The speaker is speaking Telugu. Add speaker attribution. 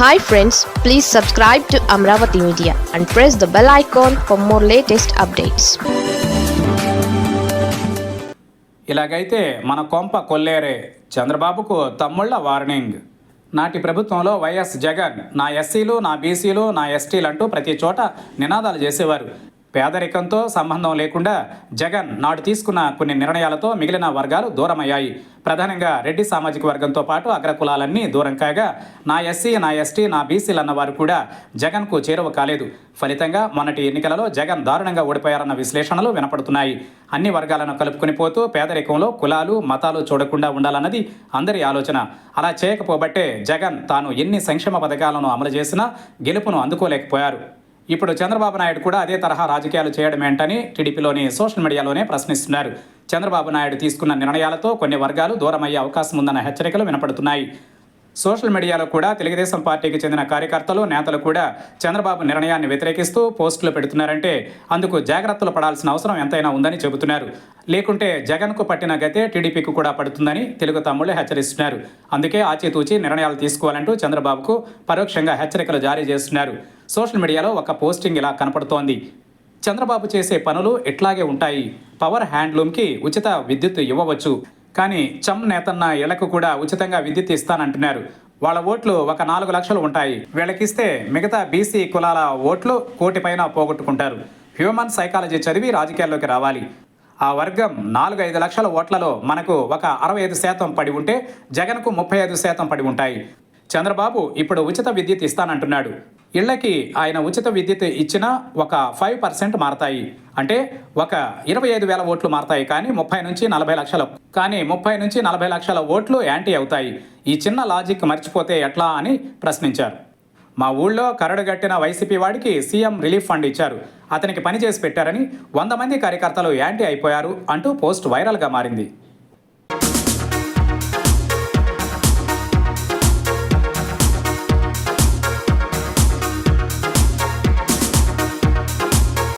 Speaker 1: Hi friends please subscribe to Amaravati media and press the bell icon for more latest updates
Speaker 2: ఇలాగైతే మన కొంప కొల్లేరే చంద్రబాబుకు తమ్ముళ్ళ వార్నింగ్. నాటి ప్రభుత్వంలో వైఎస్ జగన్ నా ఎస్సీలు నా బీసీలు నా ఎస్టీలు అంటూ ప్రతి చోట నినాదాలు చేసేవారు. పేదరికంతో సంబంధం లేకుండా జగన్ నాడు తీసుకున్న కొన్ని నిర్ణయాలతో మిగిలిన వర్గాలు దూరమయ్యాయి. ప్రధానంగా రెడ్డి సామాజిక వర్గంతో పాటు అగ్రకులాలన్నీ దూరం కాగా నా ఎస్సీ నా ఎస్టీ నా బీసీలు అన్నవారు కూడా జగన్కు చేరువ కాలేదు. ఫలితంగా మొన్నటి ఎన్నికలలో జగన్ దారుణంగా ఓడిపోయారన్న విశ్లేషణలు వినపడుతున్నాయి. అన్ని వర్గాలను కలుపుకొని పోతూ పేదరికంలో కులాలు మతాలు చూడకుండా ఉండాలన్నది అందరి ఆలోచన. అలా చేయకపోబట్టే జగన్ తాను ఎన్ని సంక్షేమ పథకాలను అమలు చేసినా గెలుపును అందుకోలేకపోయారు. ఇప్పుడు చంద్రబాబు నాయుడు కూడా అదే తరహా రాజకీయాలు చేయడం ఏంటని టీడీపీలోని సోషల్ మీడియాలోనే ప్రశ్నిస్తున్నారు. చంద్రబాబు నాయుడు తీసుకున్న నిర్ణయాలతో కొన్ని వర్గాలు దూరమయ్యే అవకాశం ఉందన్న హెచ్చరికలు వినపడుతున్నాయి. సోషల్ మీడియాలో కూడా తెలుగుదేశం పార్టీకి చెందిన కార్యకర్తలు నేతలు కూడా చంద్రబాబు నిర్ణయాన్ని వ్యతిరేకిస్తూ పోస్టులు పెడుతున్నారంటే అందుకు జాగ్రత్తలు పడాల్సిన అవసరం ఎంతైనా ఉందని చెబుతున్నారు. లేకుంటే జగన్కు పట్టిన గతే టీడీపీకి కూడా పడుతుందని తెలుగు తమ్ముళ్ళు హెచ్చరిస్తున్నారు. అందుకే ఆచితూచి నిర్ణయాలు తీసుకోవాలంటూ చంద్రబాబుకు పరోక్షంగా హెచ్చరికలు జారీ చేస్తున్నారు. సోషల్ మీడియాలో ఒక పోస్టింగ్ ఇలా కనపడుతోంది. చంద్రబాబు చేసే పనులు ఇట్లాగే ఉంటాయి. పవర్ హ్యాండ్లూమ్కి ఉచిత విద్యుత్ ఇవ్వవచ్చు. కానీ చమ్ నేతన్న ఇళ్ళకు కూడా ఉచితంగా విద్యుత్ ఇస్తానంటున్నారు. వాళ్ళ ఓట్లు ఒక నాలుగు లక్షలు ఉంటాయి. వీళ్ళకిస్తే మిగతా బీసీ కులాల ఓట్లు కోటి పైన పోగొట్టుకుంటారు. హ్యూమన్ సైకాలజీ చదివి రాజకీయాల్లోకి రావాలి. ఆ వర్గం నాలుగు ఐదు లక్షల ఓట్లలో మనకు ఒక అరవై ఐదు శాతం పడి ఉంటే జగన్కు ముప్పై ఐదు శాతం పడి ఉంటాయి. చంద్రబాబు ఇప్పుడు ఉచిత విద్యుత్ ఇస్తానంటున్నాడు. ఇళ్ళకి ఆయన ఉచిత విద్యుత్ ఇచ్చినా ఒక ఫైవ్ పర్సెంట్ మారతాయి. అంటే ఒక ఇరవై ఐదు వేల ఓట్లు మారతాయి కానీ ముప్పై నుంచి నలభై లక్షల కానీ ముప్పై నుంచి నలభై లక్షల ఓట్లు యాంటీ అవుతాయి. ఈ చిన్న లాజిక్ మర్చిపోతే ఎట్లా అని ప్రశ్నించారు. మా ఊళ్ళో కరడుగట్టిన వైసీపీ వాడికి సీఎం రిలీఫ్ ఫండ్ ఇచ్చారు. అతనికి పని చేసి పెట్టారని వంద మంది కార్యకర్తలు యాంటీ అయిపోయారు అంటూ పోస్ట్ వైరల్గా మారింది.